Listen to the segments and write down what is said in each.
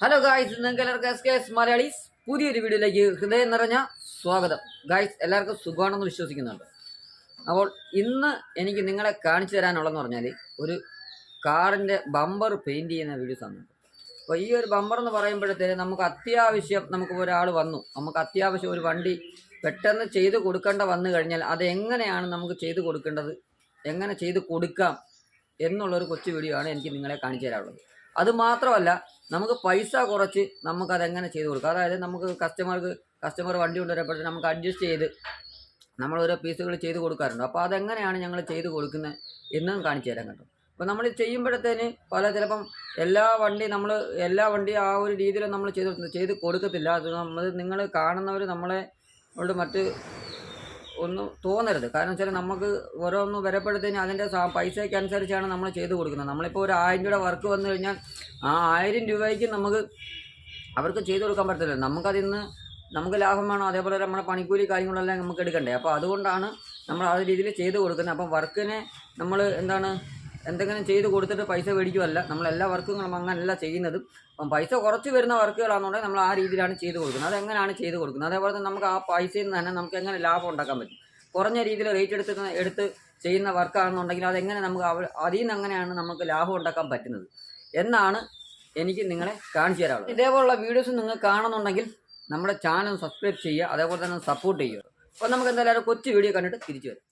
Hello guys നിങ്ങൾക്ക് S K S Malayalees പുതിയൊരു വീഡിയോയിലേക്ക് ഹൃദയം നിറഞ്ഞ സ്വാഗതം. ഗായ്സ് എല്ലാവർക്കും സുഖമാണെന്ന് വിശ്വസിക്കുന്നുണ്ട്. അപ്പോൾ ഇന്ന് എനിക്ക് നിങ്ങളെ കാണിച്ചു തരാനുള്ളതെന്ന് പറഞ്ഞാൽ ഒരു കാറിന്റെ ബമ്പർ പെയിന്റ് ചെയ്യുന്ന വീഡിയോ ആണ്. അപ്പോൾ ഈ ഒരു ബമ്പർ എന്ന് പറയുമ്പോഴത്തേന് നമുക്ക് അത്യാവശ്യം നമുക്ക് ഒരാൾ വന്നു. നമുക്ക് അത്യാവശ്യം ഒരു വണ്ടി പെട്ടെന്ന് ചെയ്ത് കൊടുക്കേണ്ട വന്നു കഴിഞ്ഞാൽ അത് എങ്ങനെയാണ് നമുക്ക് ചെയ്ത് കൊടുക്കേണ്ടത്? എങ്ങനെ ചെയ്ത് കൊടുക്കാം? എന്നുള്ളൊരു കൊച്ചു വീഡിയോ ആണ് എനിക്ക് നിങ്ങളെ കാണിച്ചു തരാനുള്ളത്. അത് മാത്രമല്ല നമുക്ക് പൈസ കുറച്ച് നമുക്ക് അതെങ്ങനെ ചെയ്ത് കൊടുക്കാം. അതായത് നമുക്ക് കസ്റ്റമർക്ക് കസ്റ്റമർ വണ്ടി കൊണ്ടുവരപ്പോഴത്തേക്ക് നമുക്ക് അഡ്ജസ്റ്റ് ചെയ്ത് നമ്മൾ ഓരോ പീസുകൾ ചെയ്ത് കൊടുക്കാറുണ്ട്. അപ്പോൾ അതെങ്ങനെയാണ് ഞങ്ങൾ ചെയ്ത് കൊടുക്കുന്നത് എന്നും കാണിച്ചു തരാൻ കേട്ടോ. അപ്പോൾ നമ്മൾ ചെയ്യുമ്പോഴത്തേന് പല ചിലപ്പം എല്ലാ വണ്ടി നമ്മൾ എല്ലാ വണ്ടി ആ ഒരു രീതിയിൽ നമ്മൾ ചെയ്ത് ചെയ്ത് കൊടുക്കത്തില്ല. അത് നമ്മൾ നിങ്ങൾ കാണുന്നവർ നമ്മളെ കൊണ്ട് മറ്റ് ഒന്നും തോന്നരുത്. കാരണം വെച്ചാൽ നമുക്ക് ഓരോന്ന് വരപ്പെടുത്തേന് അതിന്റെ പൈസയ്ക്ക് അനുസരിച്ചാണ് നമ്മൾ ചെയ്ത് കൊടുക്കുന്നത്. നമ്മളിപ്പോൾ ഒരു ആയിരം രൂപയുടെ വർക്ക് വന്നു കഴിഞ്ഞാൽ ആ ആയിരം രൂപയ്ക്ക് നമുക്ക് അവർക്ക് ചെയ്തു കൊടുക്കാൻ പറ്റത്തില്ല. നമുക്കതിൽ നിന്ന് നമുക്ക് ലാഭം വേണം. അതേപോലെ നമ്മുടെ പണിക്കൂലി കാര്യങ്ങളെല്ലാം നമുക്ക് എടുക്കണ്ടേ. അപ്പോൾ അതുകൊണ്ടാണ് നമ്മൾ ആ രീതിയിൽ ചെയ്ത് കൊടുക്കുന്നത്. അപ്പം വർക്കിനെ നമ്മൾ എന്താണ് എന്തെങ്കിലും ചെയ്ത് കൊടുത്തിട്ട് പൈസ മേടിക്കുമല്ല നമ്മൾ എല്ലാ വർക്കുകളും അങ്ങനെയല്ല ചെയ്യുന്നത്. അപ്പം പൈസ കുറച്ച് വരുന്ന വർക്കുകളാണെന്നുണ്ടെങ്കിൽ നമ്മൾ ആ രീതിയിലാണ് ചെയ്ത് കൊടുക്കുന്നത്. അതെങ്ങനെയാണ് ചെയ്ത് കൊടുക്കുന്നത്? അതേപോലെ തന്നെ നമുക്ക് ആ പൈസയിൽ നിന്ന് തന്നെ നമുക്ക് എങ്ങനെ ലാഭം ഉണ്ടാക്കാൻ പറ്റും? കുറഞ്ഞ രീതിയിൽ റേറ്റ് എടുത്ത് എടുത്ത് ചെയ്യുന്ന വർക്കാണെന്നുണ്ടെങ്കിൽ അതെങ്ങനെ നമുക്ക് അതിൽ നിന്ന് എങ്ങനെയാണ് നമുക്ക് ലാഭം ഉണ്ടാക്കാൻ പറ്റുന്നത്? എന്നാണ് എനിക്ക് നിങ്ങളെ കാണിച്ചു തരാറുള്ളത് ഇതേപോലുള്ള വീഡിയോസ് നിങ്ങൾ കാണുന്നുണ്ടെങ്കിൽ നമ്മുടെ ചാനൽ സബ്സ്ക്രൈബ് ചെയ്യുക. അതേപോലെ തന്നെ സപ്പോർട്ട് ചെയ്യുക. അപ്പോൾ നമുക്ക് എന്തായാലും കൊച്ചു വീഡിയോ കണ്ടിട്ട് തിരിച്ചു വരാം.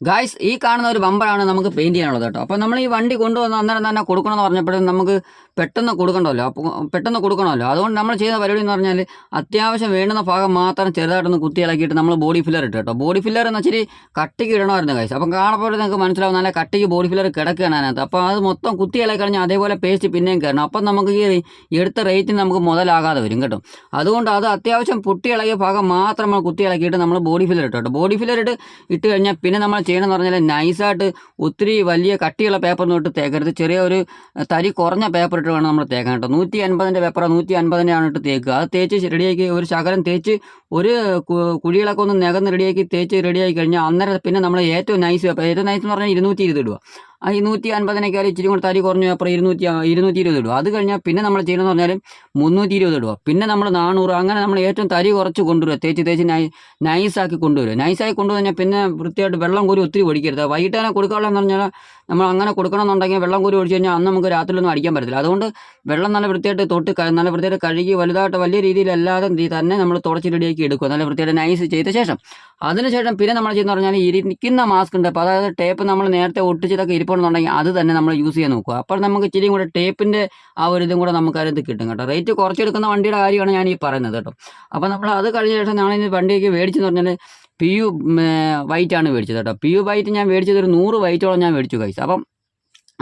ഗായ്സ് ഈ കാണുന്ന ഒരു ബമ്പറാണ് നമുക്ക് പെയിന്റ് ചെയ്യാനുള്ളത് കേട്ടോ. അപ്പോൾ നമ്മൾ ഈ വണ്ടി കൊണ്ടുവന്ന് അന്നേരം തന്നെ കൊടുക്കണമെന്ന് പറഞ്ഞപ്പോഴും നമുക്ക് പെട്ടെന്ന് കൊടുക്കണ്ടല്ലോ. അപ്പോൾ പെട്ടെന്ന് കൊടുക്കണമല്ലോ. അതുകൊണ്ട് നമ്മൾ ചെയ്യുന്ന പരിപാടി എന്ന് പറഞ്ഞാൽ അത്യാവശ്യം വേണ്ടുന്ന ഭാഗം മാത്രം ചെറുതായിട്ടൊന്ന് കുത്തി ഇളക്കിയിട്ട് നമ്മൾ ബോഡി ഫില്ലർ ഇട്ട് കേട്ടോ. ബോഡി ഫില്ലർ എന്ന് വെച്ചാൽ കട്ടിക്ക് ഇടണമായിരുന്നു ഗൈസ് അപ്പം കാണപ്പോൾ നിങ്ങൾക്ക് മനസ്സിലാവും നല്ല കട്ടിക്ക് ബോഡി ഫില്ലർ കിടക്കുകയാണ് അതിനകത്ത്. അപ്പോൾ അത് മൊത്തം കുത്തി ഇളക്കി കഴിഞ്ഞാൽ അതേപോലെ പേസ്റ്റ് പിന്നെയും കയറണം അപ്പം നമുക്ക് ഈ എടുത്ത റേറ്റിന് നമുക്ക് മുതലാകാതെ വരും കേട്ടോ. അതുകൊണ്ട് അത് അത്യാവശ്യം പൊട്ടി ഇളകിയ ഭാഗം മാത്രം നമ്മൾ കുത്തി ഇളക്കിയിട്ട് നമ്മൾ ബോഡി ഫില്ലർ ഇട്ട് ബോഡി ഫില്ലർ ഇട്ട് ഇട്ട് കഴിഞ്ഞാൽ പിന്നെ നമ്മൾ ചെയ്യണമെന്ന് പറഞ്ഞാൽ നൈസായിട്ട് ഒത്തിരി വലിയ കട്ടിയുള്ള പേപ്പറൊന്നും ഇട്ട് തേക്കരുത്. ചെറിയ ഒരു തരി കുറഞ്ഞ പേപ്പർ ഇട്ട് വേണം നമ്മൾ തേക്കാൻ കേട്ടോ. നൂറ്റി അൻപതിന്റെ പേപ്പറാണ് നൂറ്റി അൻപതിന്റെ ആണ് ഇട്ട് തേക്കുക. അത് തേച്ച് റെഡിയാക്കി ഒരു ശകലം തേച്ച് ഒരു കുഴികളൊക്കെ ഒന്ന് നികന്ന് റെഡിയാക്കി തേച്ച് റെഡിയാക്കി കഴിഞ്ഞാൽ അന്നേരം പിന്നെ നമ്മൾ ഏറ്റവും നൈസ് പേപ്പർ ഏറ്റവും നൈസ് എന്ന് പറഞ്ഞാൽ ഇരുന്നൂറ്റി ഇരുപത് ഇടുക. ഇരുന്നൂറ്റി അൻപതിനൊക്കെ ഇച്ചിരി കൂടെ തരി കുറഞ്ഞു അപ്പോൾ ഇരുന്നൂറ്റി ഇരുന്നൂറ്റി ഇരുപത് ഇടുക. അത് കഴിഞ്ഞാൽ പിന്നെ നമ്മൾ ചെയ്യണമെന്ന് പറഞ്ഞാൽ മുന്നൂറ്റി ഇരുപത് ഇടുക. പിന്നെ നമ്മൾ നാനൂറ് അങ്ങനെ നമ്മൾ ഏറ്റവും തരി കുറച്ച് കൊണ്ടുവരിക. തേച്ച് തേച്ച് നൈ നൈസാക്കി കൊണ്ടുവരിക. നൈസാക്കി കൊണ്ടുവന്നാൽ പിന്നെ വൃത്തിയായിട്ട് വെള്ളം കോരി ഒത്തിരി ഒഴിക്കരുത് വൈകിട്ട് തന്നെ കൊടുക്കാനുള്ളതെന്ന് പറഞ്ഞാൽ നമ്മൾ അങ്ങനെ കൊടുക്കണമെന്നുണ്ടെങ്കിൽ വെള്ളം കോരി ഒഴിച്ച് കഴിഞ്ഞാൽ അന്ന് നമുക്ക് രാത്രിയിലൊന്നും അടിക്കാൻ പറ്റത്തില്ല. അതുകൊണ്ട് വെള്ളം നല്ല വൃത്തിയായിട്ട് തൊട്ട് നല്ല വൃത്തിയായിട്ട് കഴുകി വലുതായിട്ട് വലിയ രീതിയിലല്ലാതെ രീതി തന്നെ നമ്മൾ തുടച്ച് റെഡിയാക്കി എടുക്കുക. നല്ല വൃത്തിയായിട്ട് നൈസ് ചെയ്ത ശേഷം. അതിനുശേഷം പിന്നെ നമ്മൾ ചെയ്യുന്ന പറഞ്ഞാൽ ഇരിക്കുന്ന മാസ്ക് ഉണ്ട്. അപ്പോൾ അതായത് ടേപ്പ് നമ്മൾ നേരത്തെ ഒട്ടിച്ചതൊക്കെ ഇരിപ്പുണ്ടെന്നുണ്ടെങ്കിൽ അത് തന്നെ നമ്മൾ യൂസ് ചെയ്യാൻ നോക്കുക. അപ്പോൾ നമുക്ക് ഇച്ചിരി കൂടെ ടേപ്പിന്റെ ആ ഒരു ഇതും കൂടെ നമുക്ക് അതിനകത്ത് കിട്ടും കേട്ടോ. റേറ്റ് കുറച്ചെടുക്കുന്ന വണ്ടിയുടെ കാര്യമാണ് ഞാൻ ഈ പറയുന്നത് കേട്ടോ. അപ്പോൾ നമ്മൾ അത് കഴിഞ്ഞ ശേഷം ഞങ്ങൾ വണ്ടിയൊക്കെ മേടിച്ചെന്ന് പറഞ്ഞാൽ പി യു വൈറ്റ് ആണ് മേടിച്ചത് കേട്ടോ. പി യു വൈറ്റ് ഞാൻ മേടിച്ചത് ഒരു നൂറ് വൈറ്റോളം ഞാൻ മേടിച്ചു കഴിച്ചു അപ്പം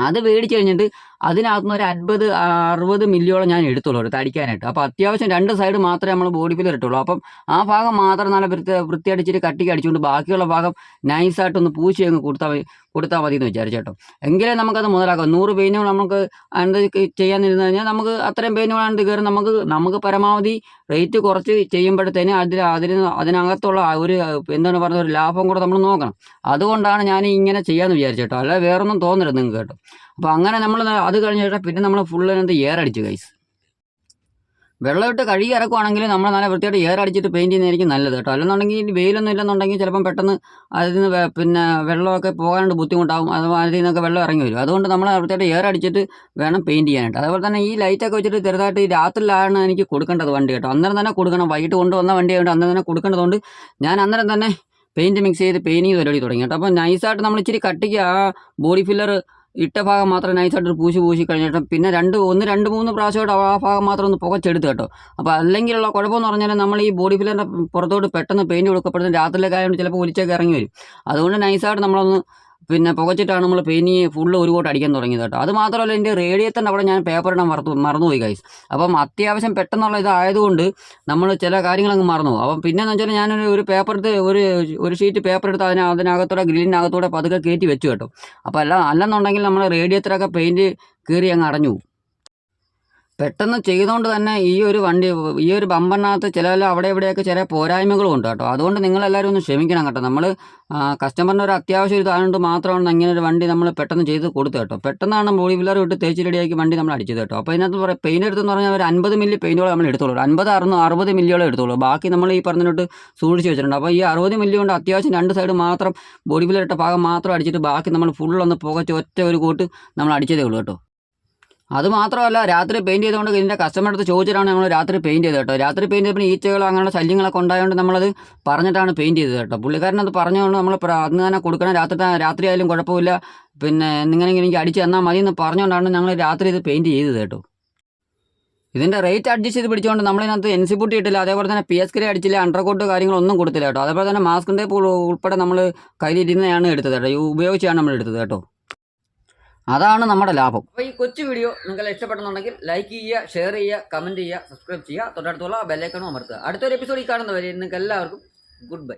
അത് മേടിച്ച് കഴിഞ്ഞിട്ട് അതിനകത്തുനിന്ന് ഒരു അൻപത് അറുപത് മില്ലിയോളം ഞാൻ എടുത്തുള്ളൂ ഒരു തടിക്കാനായിട്ട്. അപ്പോൾ അത്യാവശ്യം രണ്ട് സൈഡ് മാത്രമേ നമ്മൾ ബോഡി ഫില്ലർ ഇട്ടുള്ളൂ. അപ്പം ആ ഭാഗം മാത്രം നല്ല വൃത്തി വൃത്തിയടിച്ചിട്ട് കട്ടിക്ക് അടിച്ചുകൊണ്ട് ബാക്കിയുള്ള ഭാഗം നൈസായിട്ടൊന്ന് പൂശി അങ്ങ് കൊടുത്താൽ മതി കൊടുത്താൽ മതി എന്ന് വിചാരിച്ചു കേട്ടോ. എങ്കിലേ നമുക്കത് മുതലാക്കാം. നൂറ് പെയിനുകൾ നമുക്ക് എന്ത് ചെയ്യാനിരുന്നു കഴിഞ്ഞാൽ നമുക്ക് അത്രയും പെയിനുകളാണ് കയറി നമുക്ക് നമുക്ക് പരമാവധി റേറ്റ് കുറച്ച് ചെയ്യുമ്പോഴത്തേന് അതിൽ അതിന് അതിനകത്തുള്ള ഒരു എന്താണ് പറയുന്നത് ഒരു ലാഭം കൂടെ നമ്മൾ നോക്കണം. അതുകൊണ്ടാണ് ഞാൻ ഇങ്ങനെ ചെയ്യാമെന്ന് വിചാരിച്ചു കേട്ടോ. അല്ല വേറൊന്നും തോന്നരുത് നിങ്ങൾക്ക് കേട്ടോ. അപ്പോൾ അങ്ങനെ നമ്മൾ അത് കഴിഞ്ഞ ശേഷം പിന്നെ നമ്മൾ ഫുള്ള് എന്ത് എയർ അടിച്ചു വെള്ളം വെള്ളമിട്ട് കഴുകി ഇറക്കുവാണെങ്കിൽ നമ്മൾ നല്ല വൃത്തിയായിട്ട് എയർ അടിച്ചിട്ട് പെയിന്റ് ചെയ്യുന്നതായിരിക്കും നല്ലത് കേട്ടോ. അല്ലെന്നുണ്ടെങ്കിൽ വെയിലൊന്നും ഇല്ലെന്നുണ്ടെങ്കിൽ ചിലപ്പം പെട്ടെന്ന് അതിൽ നിന്ന് പിന്നെ വെള്ളമൊക്കെ പോകാനായിട്ട് ബുദ്ധിമുട്ടാവും. അത് അതിൽ നിന്നൊക്കെ വെള്ളം ഇറങ്ങി വരും. അതുകൊണ്ട് നമ്മൾ വൃത്തിയായിട്ട് എയർ അടിച്ചിട്ട് വേണം പെയിന്റ് ചെയ്യാനായിട്ട്. അതുപോലെ തന്നെ ഈ ലൈറ്റൊക്കെ വെച്ചിട്ട് ചെറുതായിട്ട് ഈ രാത്രിയിലാണ് എനിക്ക് കൊടുക്കേണ്ടത് വണ്ടി കേട്ടോ. അന്നേരം തന്നെ കൊടുക്കണം. വൈകിട്ട് കൊണ്ടുവന്ന വണ്ടി ആയതുകൊണ്ട് അന്നേരം തന്നെ കൊടുക്കേണ്ടതുകൊണ്ട് ഞാൻ അന്നേരം തന്നെ പെയിന്റ് മിക്സ് ചെയ്ത് പെയിന്റിങ് പരിപാടി തുടങ്ങി കേട്ടോ. അപ്പോൾ നൈസായിട്ട് നമ്മൾ ഇച്ചിരി കട്ടിക്ക് ആ ബോഡി ഫില്ലർ ഇട്ട ഭാഗം മാത്രം നൈസായിട്ടൊരു പൂശി പൂശി കഴിഞ്ഞിട്ട് പിന്നെ രണ്ട് ഒന്ന് രണ്ട് മൂന്ന് പ്രാവശ്യമായിട്ട് ആ ഭാഗം മാത്രം ഒന്ന് പുകച്ചെടുത്ത് കേട്ടോ. അപ്പോൾ അല്ലെങ്കിലുള്ള കുഴപ്പമെന്ന് പറഞ്ഞാൽ നമ്മൾ ഈ ബോഡി ഫില്ലറിന്റെ പുറത്തോട്ട് പെട്ടെന്ന് പെയിന്റ് കൊടുക്കപ്പെടുന്ന രാത്രിയിലൊക്കെ ആയതുകൊണ്ട് ചിലപ്പോൾ ഒലിച്ചൊക്കെ ഇറങ്ങി വരും. അതുകൊണ്ട് നൈസായിട്ട് നമ്മളൊന്ന് പിന്നെ പുകച്ചിട്ടാണ് നമ്മൾ പെയിന്റ് ഫുള്ള് ഒരു കോട്ട് അടിക്കാൻ തുടങ്ങിയത് കേട്ടോ. അത് മാത്രമല്ല എന്റെ റേഡിയത്തിന്റെ അവിടെ ഞാൻ പേപ്പർ ഇടാൻ മറന്നു മറന്നുപോയി കൈസ് അപ്പം അത്യാവശ്യം പെട്ടെന്നുള്ള ഇതായതുകൊണ്ട് നമ്മൾ ചില കാര്യങ്ങളങ്ങ് മറന്നു അപ്പം പിന്നെന്ന് വെച്ചാൽ ഞാനൊരു ഒരു പേപ്പർ എടുത്ത് ഒരു ഒരു ഷീറ്റ് പേപ്പർ എടുത്ത് അതിന് അതിനകത്തൂടെ ഗ്രില്ലിനകത്തൂടെ പതുക്കെ കയറ്റി വെച്ചു കേട്ടോ. അപ്പോൾ അല്ല അല്ലെന്നുണ്ടെങ്കിൽ നമ്മൾ റേഡിയത്തിലൊക്കെ പെയിന്റ് കീറി അങ്ങ് അടഞ്ഞു പോകും. പെട്ടെന്ന് ചെയ്തുകൊണ്ട് തന്നെ ഈ ഒരു വണ്ടി ഈ ഒരു ബമ്പറിനകത്ത് ചില അവിടെ ഇവിടെയൊക്കെ ചില പോരായ്മകളും ഉണ്ട് കേട്ടോ. അതുകൊണ്ട് നിങ്ങളെല്ലാവരും ഒന്ന് ക്ഷമിക്കണം കേട്ടോ. നമ്മൾ കസ്റ്റമറിന് ഒരു അത്യാവശ്യം ഇതായതുകൊണ്ട് മാത്രമാണ് ഇങ്ങനെ ഒരു വണ്ടി നമ്മൾ പെട്ടെന്ന് ചെയ്ത് കൊടുത്തത് കേട്ടോ. പെട്ടെന്നാണ് ബോഡി പില്ലർ വിട്ട് തേച്ച് റെഡിയാക്കി വണ്ടി നമ്മൾ അടിച്ചത് കേട്ടോ. അപ്പോൾ ഇതിനകത്ത് പറയാം പെയിന്റ് എടുത്തെന്ന് പറഞ്ഞാൽ ഒരു അൻപത് മില്ലി പെയിന്റോളം നമ്മൾ എടുത്തോളൂ അൻപത് അറുന്നൂ അറുപത് മില്ലിയോളം എടുത്തോളൂ ബാക്കി നമ്മൾ ഈ പറഞ്ഞിട്ട് സൂക്ഷിച്ച് വെച്ചിട്ടുണ്ട്. അപ്പോൾ ഈ അറുപത് മില്ലി കൊണ്ട് അത്യാവശ്യം രണ്ട് സൈഡ് മാത്രം ബോഡി പില്ലർ ഇട്ട ഭാഗം മാത്രം അടിച്ചിട്ട് ബാക്കി നമ്മൾ ഫുള്ളൊന്ന് പുകച്ച് ഒറ്റ ഒരു കൂട്ട് നമ്മൾ അടിച്ചതേ ഉള്ളൂ കേട്ടോ. അത് മാത്രമല്ല രാത്രി പെയിന്റ് ചെയ്തുകൊണ്ട് ഇതിന്റെ കസ്റ്റമർ അടുത്ത് ചോദിച്ചിട്ടാണ് നമ്മൾ രാത്രി പെയിന്റ് ചെയ്തത് കേട്ടോ. രാത്രി പെയിന്റ് ചെയ്തപ്പോൾ ഈച്ചകളോ അങ്ങനെയുള്ള ശല്യങ്ങളൊക്കെ ഉണ്ടായതുകൊണ്ട് നമ്മളത് പറഞ്ഞിട്ടാണ് പെയിന്റ് ചെയ്തത് കേട്ടോ. പുള്ളിക്കാരനത് പറഞ്ഞുകൊണ്ട് നമ്മൾ അന്ന് തന്നെ കൊടുക്കണം രാത്രി രാത്രി ആയാലും കുഴപ്പമില്ല. പിന്നെ ഇങ്ങനെ എനിക്ക് അടിച്ച് തന്നാൽ മതി എന്ന് പറഞ്ഞുകൊണ്ടാണ് ഞങ്ങൾ രാത്രി ഇത് പെയിന്റ് ചെയ്തത് കേട്ടോ. ഇതിന്റെ റേറ്റ് അഡ്ജസ്റ്റ് ചെയ്ത് പിടിച്ചുകൊണ്ട് നമ്മളിതിനകത്ത് എൻ സി പുട്ടി ഇട്ടില്ല അതേപോലെ തന്നെ പി എസ് കെ അടിച്ചില്ല അണ്ടർകോട്ട് കാര്യങ്ങളൊന്നും കൊടുത്തില്ല കേട്ടോ. അതേപോലെ തന്നെ മാസ്കിന്റെ ഉൾപ്പെടെ നമ്മൾ കയ്യിലിരുന്നതാണ് എടുത്തത് കേട്ടോ. ഉപയോഗിച്ചാണ് നമ്മൾ എടുത്തത് കേട്ടോ. അതാണ് നമ്മുടെ ലാഭം. അപ്പോൾ ഈ കൊച്ചു വീഡിയോ നിങ്ങൾ ഇഷ്ടപ്പെടുന്നുണ്ടെങ്കിൽ ലൈക്ക് ചെയ്യുക ഷെയർ ചെയ്യുക കമന്റ് ചെയ്യുക സബ്സ്ക്രൈബ് ചെയ്യുക. തൊട്ടടുത്തുള്ള ബെല്ലൈക്കണും അമർത്തുക. അടുത്തൊരു എപ്പിസോഡിൽ കാണുന്നവരെ നിങ്ങൾക്ക് എല്ലാവർക്കും ഗുഡ് ബൈ